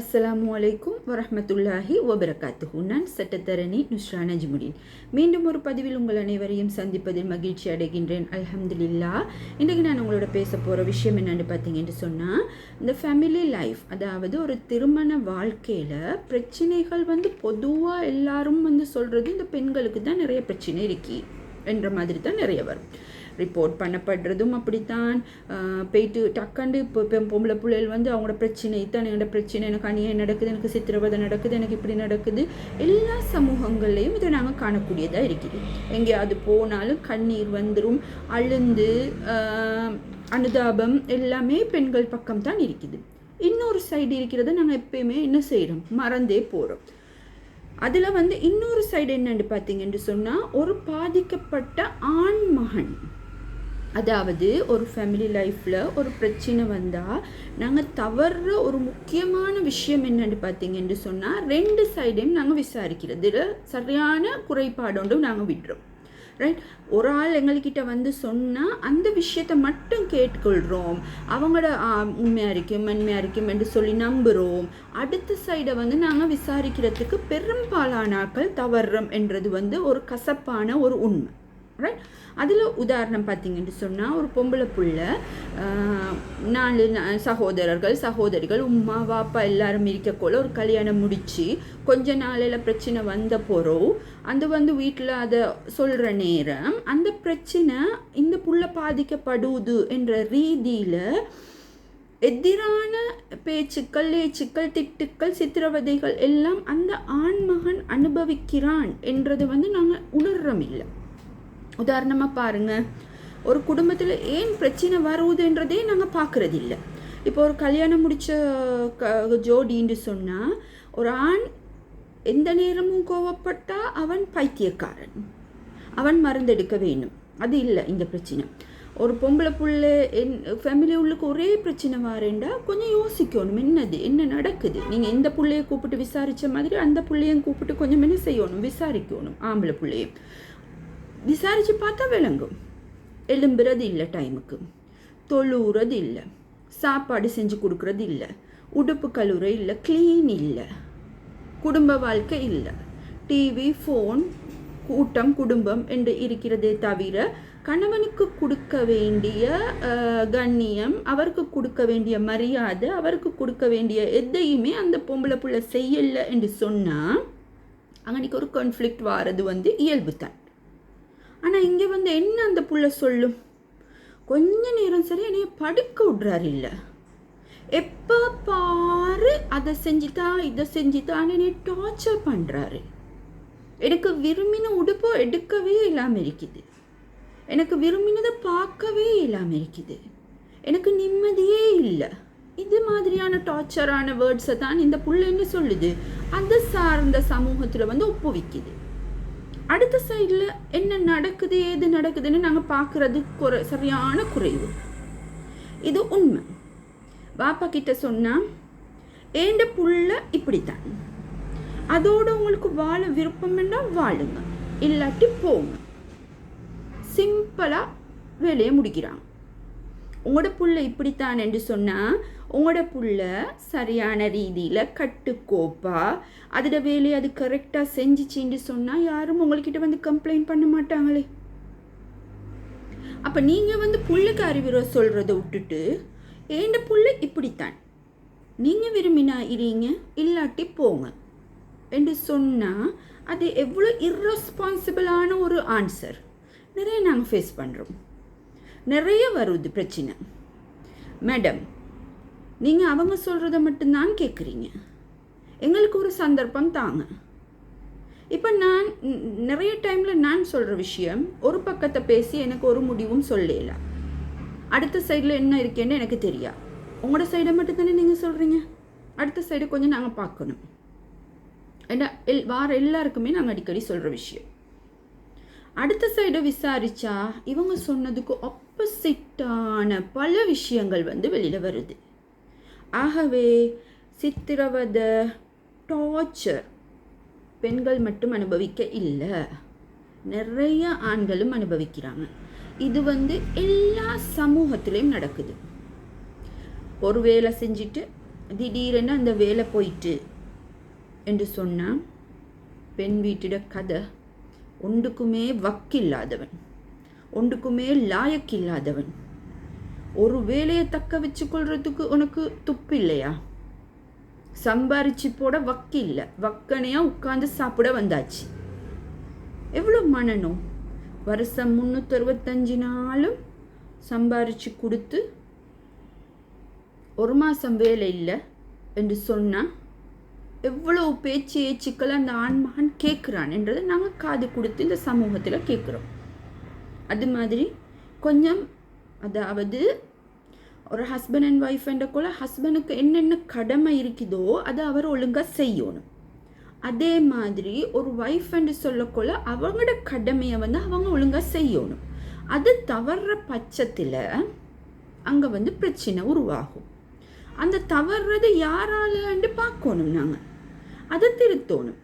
அஸ்ஸலாமு அலைக்கும் வரஹ்மத்துல்லாஹி வபரகாத்துஹு. நான் சட்டத்தரணி நுஸ்ரா நஜ்முடீன் மீண்டும் ஒரு பதிவில் உங்கள் அனைவரையும் சந்திப்பதில் மகிழ்ச்சி அடைகின்றேன். அல்ஹம்துலில்லா இன்றைக்கு நான் உங்களோட பேச போகிற விஷயம் என்னென்னு பார்த்தீங்கன்னு சொன்னால் இந்த ஃபேமிலி லைஃப் அதாவது ஒரு திருமண வாழ்க்கையில் பிரச்சனைகள் வந்து பொதுவாக எல்லாரும் வந்து சொல்கிறது இந்த பெண்களுக்கு தான் நிறைய பிரச்சனை இருக்கி என்ற மாதிரி தான் நிறைய வரும். ரிப்போர்ட் பண்ணப்படுறதும் அப்படித்தான். போயிட்டு டக்காண்டு இப்போ பொம்பளை பிள்ளைகள் வந்து அவங்களோட பிரச்சனை இத்தான் என்னோட பிரச்சனை எனக்கு அநியாயம் நடக்குது எனக்கு சித்திரவதை நடக்குது எனக்கு இப்படி நடக்குது. எல்லா சமூகங்கள்லையும் இதை நாங்கள் காணக்கூடியதாக இருக்குது. எங்கேயாவது போனாலும் கண்ணீர் வந்துடும் அழுந்து அனுதாபம் எல்லாமே பெண்கள் பக்கம் தான் இருக்குது. இன்னொரு சைடு இருக்கிறத நாங்கள் எப்பயுமே என்ன செய்கிறோம் மறந்தே போகிறோம் அதில் வந்து இன்னொரு சைடு என்னன்னு பார்த்தீங்கன்னு சொன்னால் ஒரு பாதிக்கப்பட்ட ஆண் மகன். அதாவது ஒரு ஃபேமிலி லைஃப்பில் ஒரு பிரச்சனை வந்தால் நாங்கள் தவறுற ஒரு முக்கியமான விஷயம் என்னென்னு பார்த்தீங்கன்னு சொன்னால் ரெண்டு சைடையும் நாங்கள் விசாரிக்கிறது. இதில் சரியான குறைபாடோண்டும் நாங்கள் விடுறோம் ரைட் ஒரு ஆள் எங்கள்கிட்ட வந்து சொன்னால் அந்த விஷயத்தை மட்டும் கேட்டுக்கொள்கிறோம் அவங்களோட உண்மையாக உண்மையா இருக்கும் மென்மையாக இருக்கும் என்று சொல்லி நம்புகிறோம் அடுத்த சைடை வந்து நாங்கள் விசாரிக்கிறதுக்கு பெரும்பாலான ஆட்கள் தவறுறோம் என்றது வந்து ஒரு கசப்பான ஒரு உண்மை. ரைட் அதில் உதாரணம் பார்த்தீங்கன்னு சொன்னால் ஒரு பொம்பளை புள்ள நாலு சகோதரர்கள் சகோதரிகள் உம்மா வாப்பா எல்லாரும் இருக்கக்குள்ள ஒரு கல்யாணம் முடித்து கொஞ்ச நாளையில் பிரச்சனை வந்த போகிறோம் அந்த வந்து வீட்டில் அதை சொல்கிற நேரம் அந்த பிரச்சனை இந்த புள்ள பாதிக்கப்படுது என்ற ரீதியில் எதிரான பேச்சுக்கள் ஏச்சுக்கள் திட்டுக்கள் சித்திரவதைகள் எல்லாம் அந்த ஆண்மகன் அனுபவிக்கிறான் என்றது வந்து நாங்கள் உணர்றோம் இல்லை. உதாரணமாக பாருங்கள் ஒரு குடும்பத்தில் ஏன் பிரச்சனை வருவதுன்றதே நாங்கள் பார்க்குறது இல்லை இப்போ ஒரு கல்யாணம் முடித்த க ஜோடின்னு சொன்னால் ஒரு ஆண் எந்த நேரமும் கோவப்பட்டால் அவன் பைத்தியக்காரன். அவன் மருந்தெடுக்க வேணும் அது இல்லை இந்த பிரச்சனை. ஒரு பொம்பளை புள்ள என் ஃபேமிலி உள்ளுக்கு ஒரே பிரச்சனை வரேன்டா கொஞ்சம் யோசிக்கணும். என்னது? என்ன நடக்குது? நீங்கள் இந்த பிள்ளைய கூப்பிட்டு விசாரித்த மாதிரி அந்த பிள்ளையும் கூப்பிட்டு கொஞ்சம் என்ன செய்யணும்? விசாரிக்கணும். ஆம்பளை பிள்ளையும் விசாரித்து பார்த்தா விளங்கும். எலும்புறது இல்லை டைமுக்கு தொழுவுறது இல்லை. சாப்பாடு செஞ்சு கொடுக்கறது இல்லை. உடுப்பு கழுவுற இல்லை. க்ளீன் இல்லை. குடும்ப வாழ்க்கை இல்லை. டிவி ஃபோன் கூட்டம் குடும்பம் என்று இருக்கிறதே தவிர கணவனுக்கு கொடுக்க வேண்டிய கண்ணியம் அவருக்கு கொடுக்க வேண்டிய மரியாதை அவருக்கு கொடுக்க வேண்டிய எதையுமே அந்த பொம்பளை புள்ள செய்யலை என்று சொன்னால் அன்னைக்கு ஒரு கான்ஃப்ளிக்ட் வாரது வந்து இயல்பு தான் ஆனால் இங்கே வந்து என்ன அந்த புள்ள சொல்லும்? கொஞ்ச நேரம் சரி என்னைய படுக்க விட்றாரு இல்லை. எப்போ பாரு அதை செஞ்சுதா இதை செஞ்சுதான்னு என்னை டார்ச்சர் பண்ணுறாரு எனக்கு விரும்பின உடுப்போ எடுக்கவே இல்லாமல் இருக்குது. எனக்கு விரும்பினதை பார்க்கவே இல்லாமல் இருக்குது. எனக்கு நிம்மதியே இல்லை. இது மாதிரியான டார்ச்சரான வேர்ட்ஸை தான் இந்த புள்ள என்ன சொல்லுது? அது சார்ந்த சமூகத்தில் வந்து ஒப்புவிக்குது. அடுத்த சைடில் என்ன நடக்குது ஏது நடக்குதுன்னு நாங்கள் பார்க்குறது குறை சரியான குறைவு. இது உண்மை. பாப்பா கிட்ட சொன்னால் ஏண்ட புள்ள இப்படித்தான்? அதோடு உங்களுக்கு வாழ விருப்பம் வாழுங்க. இல்லாட்டி போங்க. சிம்பிளாக வேலையை முடிக்கிறாங்க உங்களோட புள்ள இப்படித்தான் என்று சொன்னால் உங்களோட புள்ள சரியான ரீதியில் கட்டுக்கோப்பா. அதோட வேலையை அது கரெக்டாக செஞ்சிச்சின்னு சொன்னால் யாரும் உங்கள்கிட்ட வந்து கம்ப்ளைண்ட் பண்ண மாட்டாங்களே. அப்போ நீங்கள் வந்து புள்ளுக்கு அறிவுரை சொல்கிறத விட்டுட்டு ஏண்ட புள்ள இப்படித்தான்? நீங்கள் விரும்பினா இருங்க இல்லாட்டி போங்க என்று சொன்னால் அது எவ்வளோ இர்ரெஸ்பான்சிபிளான ஒரு ஆன்சர் நிறைய நாங்கள் ஃபேஸ் பண்ணுறோம் நிறைய வருது பிரச்சனை. மேடம் நீங்கள் அவங்க சொல்கிறத மட்டும்தான் கேட்குறீங்க எங்களுக்கு ஒரு சந்தர்ப்பம் தாங்க. இப்போ நான் நிறைய டைமில் நான் சொல்கிற விஷயம் ஒரு பக்கத்தை பேசி எனக்கு ஒரு முடிவும் சொல்லல. அடுத்த சைடில் என்ன இருக்கேன்னு எனக்கு தெரியா. உங்களோட சைடை மட்டும்தானே நீங்கள் சொல்கிறீங்க அடுத்த சைடு கொஞ்சம் நாங்கள் பார்க்கணும். ஏன்னா எல் வார எல்லாருக்குமே நாங்கள் அடிக்கடி சொல்கிற விஷயம். அடுத்த சைடை விசாரித்தா இவங்க சொன்னதுக்கு ஆப்போசிட்டான பல விஷயங்கள் வந்து வெளியில் வருது. ஆகவே சித்திரவதை டார்ச்சர் பெண்கள் மட்டும் அனுபவிக்க இல்லை. நிறைய ஆண்களும் அனுபவிக்கிறாங்க. இது வந்து எல்லா சமூகத்திலையும் நடக்குது. ஒரு வேலை செஞ்சுட்டு திடீரென அந்த வேலை போயிட்டு என்று சொன்னால் பெண் வீட்டிட கதை ஒன்றுக்குமே வக்கில்லாதவன். ஒன்றுக்குமே லாயக்கில்லாதவன். ஒரு வேலையை தக்க வச்சு கொள்றதுக்கு உனக்கு துப்பு இல்லையா சம்பாரிச்சு போட வக்கு இல்லை வக்கனையா உட்காந்து சாப்பிட வந்தாச்சு. எவ்வளோ மனநோ வருஷம் முந்நூற்றி அறுபத்தஞ்சு நாளும் சம்பாரிச்சு கொடுத்து ஒரு மாதம் வேலை இல்லை என்று சொன்னால் எவ்வளோ பேச்சு ஏச்சுக்களை அந்த ஆண்மகன் கேட்குறான் என்றதை நாங்கள் காது கொடுத்து இந்த சமூகத்தில் கேட்குறோம். அது மாதிரி கொஞ்சம் அதாவது ஒரு ஹஸ்பண்ட் அண்ட் ஒய்ஃப் என்றக்குள்ள ஹஸ்பண்டுக்கு என்னென்ன கடமை இருக்குதோ அதை அவர் ஒழுங்காக செய்யணும். அதே மாதிரி ஒரு ஒய்ஃப் என்று சொல்லக்குள்ள அவங்களோட கடமையை வந்து அவங்க ஒழுங்காக செய்யணும். அது தவறுற பட்சத்தில் அங்கே வந்து பிரச்சனை உருவாகும். அந்த தவறுறது யாராலன்னு பார்க்கணும் நாங்கள் அதை திருத்தணும்.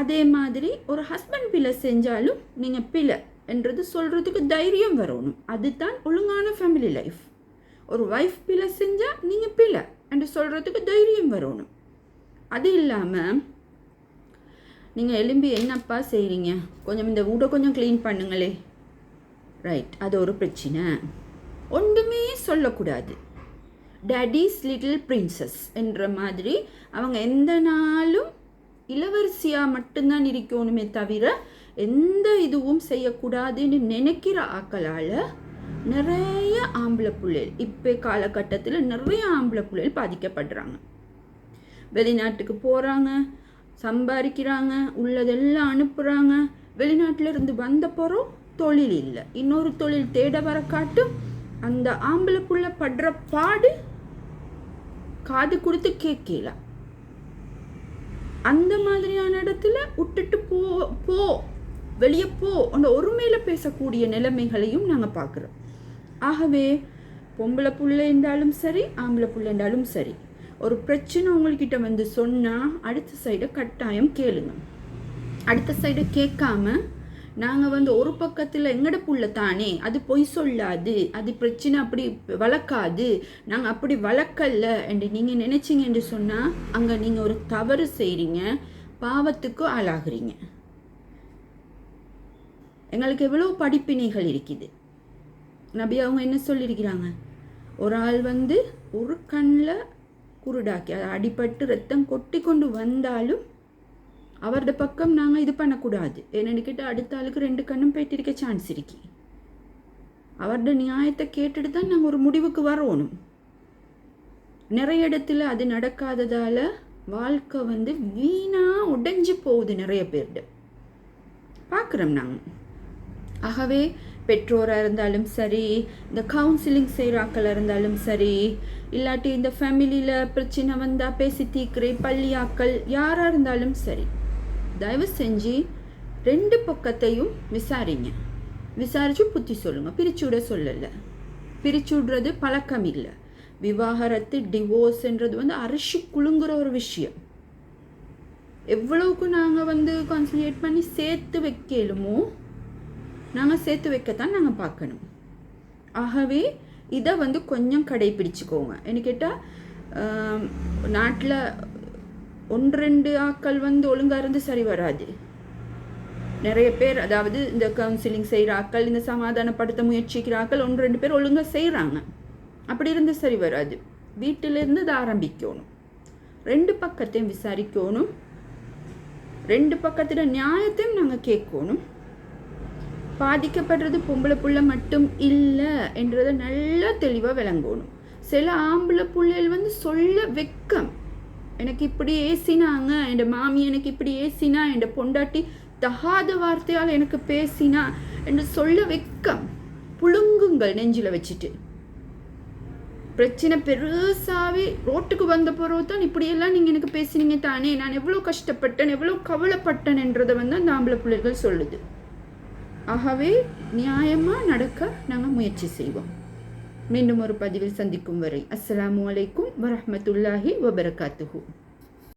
அதே மாதிரி ஒரு ஹஸ்பண்ட் பிள்ளை செஞ்சாலும் நீங்கள் பிள்ளை என்றது சொல்கிறதுக்கு தைரியம் வரணும். அதுதான் ஒழுங்கான ஃபேமிலி லைஃப் ஒரு ஒய்ஃப் பிழை செஞ்சால் நீங்கள் பிழை என்று சொல்கிறதுக்கு தைரியம் வரணும். அது இல்லாமல் நீங்கள் எலும்பி என்னப்பா செய்கிறீங்க கொஞ்சம் இந்த வீடை கொஞ்சம் க்ளீன் பண்ணுங்களே. ரைட் அது ஒரு பிரச்சனை. ஒன்றுமே சொல்லக்கூடாது. டேடிஸ் லிட்டில் பிரின்சஸ் என்ற மாதிரி அவங்க எந்த நாளும் இளவரசியாக மட்டும்தான் இருக்கணுமே தவிர எந்த இதுவும் செய்யக்கூடாதுன்னு நினைக்கிற ஆக்களால் நிறைய ஆம்பளை பிள்ளைகள் இப்போ காலகட்டத்தில் நிறைய ஆம்பளை பிள்ளைகள் பாதிக்கப்படுறாங்க. வெளிநாட்டுக்கு போகிறாங்க சம்பாதிக்கிறாங்க உள்ளதெல்லாம் அனுப்புகிறாங்க வெளிநாட்டில் இருந்து வந்த போகிறோம் தொழில் இல்லை. இன்னொரு தொழில் தேட வர காட்டும் அந்த ஆம்பளை புள்ள படுற பாடு காது கொடுத்து கேட்கல. அந்த மாதிரியான இடத்துல விட்டுட்டு போ போ. வெளியே போ அந்த ஒருமையில் பேசக்கூடிய நிலைமைகளையும் நாங்கள் பார்க்குறோம். ஆகவே பொம்பளை புள்ள இருந்தாலும் சரி ஆம்பளை புள்ள இருந்தாலும் சரி ஒரு பிரச்சனை உங்கள்கிட்ட வந்து சொன்னால் அடுத்த சைடை கட்டாயம் கேளுங்க. அடுத்த சைடை கேட்காம நாங்கள் வந்து ஒரு பக்கத்தில் எங்கட புள்ள தானே அது பொய் சொல்லாது அது பிரச்சனை அப்படி வளர்க்காது நாங்கள் அப்படி வளர்க்கல என்று நீங்கள் நினைச்சிங்க என்று சொன்னால் அங்கே நீங்கள் ஒரு தவறு செய்கிறீங்க பாவத்துக்கு ஆளாகிறீங்க. எங்களுக்கு எவ்வளோ படிப்பினைகள் இருக்குது. நபி அவங்க என்ன சொல்லியிருக்கிறாங்க? ஒரு ஆள் வந்து ஒரு கண்ணில் குருடாக்கி அதை அடிபட்டு ரத்தம் கொட்டி கொண்டு வந்தாலும் அவரது பக்கம் நாங்கள் இது பண்ணக்கூடாது. என்னென்னு கேட்டால் அடுத்த ஆளுக்கு ரெண்டு கண்ணும் போயிட்டு இருக்க சான்ஸ் இருக்கு. அவரது நியாயத்தை கேட்டுட்டு தான் நாங்கள் ஒரு முடிவுக்கு வரணும். நிறைய இடத்துல அது நடக்காததால் வாழ்க்கை வந்து வீணாக உடைஞ்சு போகுது நிறைய பேர்கிட்ட. பார்க்குறோம் நாங்கள் ஆகவே பெற்றோராக இருந்தாலும் சரி இந்த கவுன்சிலிங் செய்கிறாக்கள் இருந்தாலும் சரி இல்லாட்டி இந்த ஃபேமிலியில் பிரச்சனை வந்தால் பேசி தீக்கிரை பள்ளியாக்கள் யாராக இருந்தாலும் சரி தயவு செஞ்சு ரெண்டு பக்கத்தையும் விசாரிங்க. விசாரித்து புத்தி சொல்லுங்கள் பிரிச்சு விட சொல்லலை. பிரிச்சு விடுறது பழக்கம் இல்லை. விவாகரத்து டிவோர்ஸ்ன்றது வந்து அரிசி குழுங்குற ஒரு விஷயம். எவ்வளவுக்கு நாங்கள் வந்து கான்சன்ட்ரேட் பண்ணி சேர்த்து வைக்கலுமோ நாங்கள் சேர்த்து வைக்கத்தான் நாங்கள் பார்க்கணும். ஆகவே இதை வந்து கொஞ்சம் கடைப்பிடிச்சுக்கோங்க. என்ன கேட்டால் நாட்டில் ஒன்று ரெண்டு ஆக்கள் வந்து ஒழுங்காக இருந்து சரி வராது. நிறைய பேர் அதாவது இந்த கவுன்சிலிங் செய்கிற ஆக்கள் இந்த சமாதானப்படுத்த முயற்சிக்கிற ஆக்கள் ஒன்று ரெண்டு பேர் ஒழுங்காக செய்கிறாங்க அப்படி இருந்து சரி வராது. வீட்டிலேருந்து அதை ஆரம்பிக்கணும். ரெண்டு பக்கத்தையும் விசாரிக்கணும். ரெண்டு பக்கத்தில் நியாயத்தையும் நாங்கள் கேட்கணும். பாதிக்கப்படுறது பொம்பளை புள்ள மட்டும் இல்லை என்றதை நல்லா தெளிவாக விளங்கணும். சில ஆம்பளை பிள்ளைகள் வந்து சொல்ல வெக்கம். எனக்கு இப்படி ஏசினாங்க என் மாமி எனக்கு இப்படி ஏசினா என் பொண்டாட்டி தகாத வார்த்தையால் எனக்கு பேசினா என்று சொல்ல வெக்கம். புழுங்குங்கள் நெஞ்சில் வச்சுட்டு. பிரச்சனை பெருசாகவே ரோட்டுக்கு வந்த பிறகு தான் இப்படியெல்லாம் நீங்கள் எனக்கு பேசினீங்க தானே. நான் எவ்வளோ கஷ்டப்பட்டேன் எவ்வளோ கவலைப்பட்டேன் என்றதை வந்து அந்த ஆம்பளை பிள்ளைகள் சொல்லுது. ஆகவே நியாயமாக நடக்க நாங்கள் முயற்சி செய்வோம். மீண்டும் ஒரு பதிவில் சந்திக்கும் வரை அஸ்லாம் வலைக்கும் வரமத்துல்லாஹி வபரகாத்துஹூ.